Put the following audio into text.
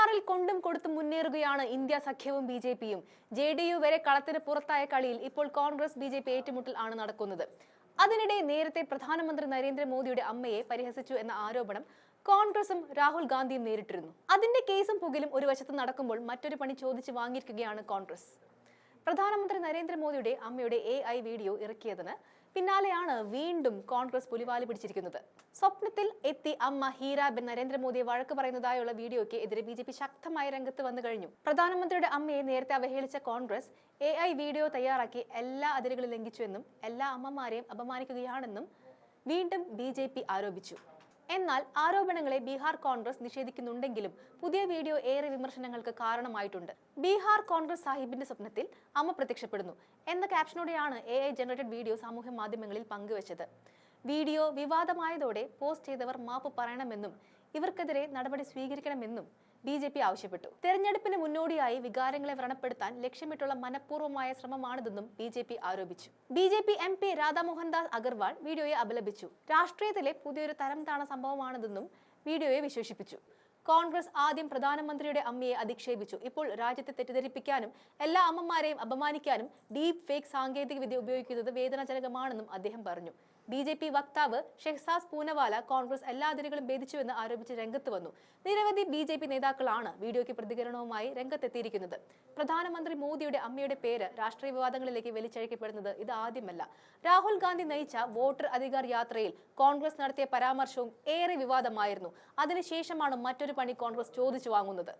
ബീഹാറിൽ കൊണ്ടും കൊടുത്തും മുന്നേറുകയാണ് ഇന്ത്യ സഖ്യവും ബി ജെ പിയും. ജെ ഡി യു വരെ കളത്തിന് പുറത്തായ കളിയിൽ ഇപ്പോൾ കോൺഗ്രസ് ബി ജെ പി ഏറ്റുമുട്ടൽ ആണ് നടക്കുന്നത്. അതിനിടെ നേരത്തെ പ്രധാനമന്ത്രി നരേന്ദ്രമോദിയുടെ അമ്മയെ പരിഹസിച്ചു എന്ന ആരോപണം കോൺഗ്രസും രാഹുൽ ഗാന്ധിയും നേരിട്ടിരുന്നു. അതിന്റെ കേസും പുകിലും ഒരു വശത്ത് നടക്കുമ്പോൾ മറ്റൊരു പണി ചോദിച്ചു വാങ്ങിയിരിക്കുകയാണ് കോൺഗ്രസ്. പ്രധാനമന്ത്രി നരേന്ദ്രമോദിയുടെ അമ്മയുടെ എ ഐ വീഡിയോ ഇറക്കിയതിന് പിന്നാലെയാണ് വീണ്ടും കോൺഗ്രസ് പുലിവാലി പിടിച്ചിരിക്കുന്നത്. സ്വപ്നത്തിൽ എത്തി അമ്മ ഹീരാബെൻ നരേന്ദ്രമോദിയെ വഴക്ക് പറയുന്നതായുള്ള വീഡിയോയ്ക്ക് എതിരെ ബി ജെ പി ശക്തമായ രംഗത്ത് വന്നു കഴിഞ്ഞു. പ്രധാനമന്ത്രിയുടെ അമ്മയെ നേരത്തെ അവഹേളിച്ച കോൺഗ്രസ് എ ഐ വീഡിയോ തയ്യാറാക്കി എല്ലാ അതിരുകളും ലംഘിച്ചുവെന്നും എല്ലാ അമ്മമാരെയും അപമാനിക്കുകയാണെന്നും വീണ്ടും ബി ആരോപിച്ചു. എന്നാൽ ആരോപണങ്ങളെ ബീഹാർ കോൺഗ്രസ് നിഷേധിക്കുന്നുണ്ടെങ്കിലും പുതിയ വീഡിയോ ഏറെ വിമർശനങ്ങൾക്ക് കാരണമായിട്ടുണ്ട്. ബീഹാർ കോൺഗ്രസ് സാഹിബിന്റെ സ്വപ്നത്തിൽ അമ്മ പ്രത്യക്ഷപ്പെടുന്നു. എന്ന ക്യാപ്ഷനോടെയാണ് എ ഐ ജനറേറ്റഡ് വീഡിയോ സാമൂഹ്യ മാധ്യമങ്ങളിൽ പങ്കുവച്ചത്. വീഡിയോ വിവാദമായതോടെ പോസ്റ്റ് ചെയ്തവർ മാപ്പ് പറയണമെന്നും ഇവർക്കെതിരെ നടപടി സ്വീകരിക്കണമെന്നും ബി ജെ പി ആവശ്യപ്പെട്ടു. തെരഞ്ഞെടുപ്പിന് മുന്നോടിയായി വികാരങ്ങളെ വ്രണപ്പെടുത്താൻ ലക്ഷ്യമിട്ടുള്ള മനഃപൂർവമായ ശ്രമമാണിതെന്നും ബി ജെ പി ആരോപിച്ചു. B J P M P Radhamohandas Agarwal വീഡിയോയെ അപലപിച്ചു. രാഷ്ട്രീയത്തിലെ പുതിയൊരു തരം താണ സംഭവമാണിതെന്നും വീഡിയോയെ വിശേഷിപ്പിച്ചു. കോൺഗ്രസ് ആദ്യം പ്രധാനമന്ത്രിയുടെ അമ്മയെ അധിക്ഷേപിച്ചു. ഇപ്പോൾ രാജ്യത്തെ തെറ്റിദ്ധരിപ്പിക്കാനും എല്ലാ അമ്മമാരെയും അപമാനിക്കാനും ഡീപ് ഫേക്ക് സാങ്കേതിക വിദ്യ ഉപയോഗിക്കുന്നത് വേദനാജനകമാണെന്നും അദ്ദേഹം പറഞ്ഞു. ബി ജെ പി വക്താവ് ഷെഹ്സാസ് പൂനവാല കോൺഗ്രസ് എല്ലാ അതിരുകളും ഭേദിച്ചുവെന്ന് ആരോപിച്ച് രംഗത്ത് വന്നു. നിരവധി ബി ജെ പി നേതാക്കളാണ് വീഡിയോയ്ക്ക് പ്രതികരണവുമായി രംഗത്തെത്തിയിരിക്കുന്നത്. പ്രധാനമന്ത്രി മോദിയുടെ അമ്മയുടെ പേര് രാഷ്ട്രീയ വിവാദങ്ങളിലേക്ക് വലിച്ചഴിക്കപ്പെടുന്നത് ഇത് ആദ്യമല്ല. രാഹുൽ ഗാന്ധി നയിച്ച വോട്ടർ അധികാർ യാത്രയിൽ കോൺഗ്രസ് നടത്തിയ പരാമർശവും ഏറെ വിവാദമായിരുന്നു. അതിനുശേഷമാണ് മറ്റൊരു പണി കോൺഗ്രസ് ചോദിച്ചു വാങ്ങുന്നത്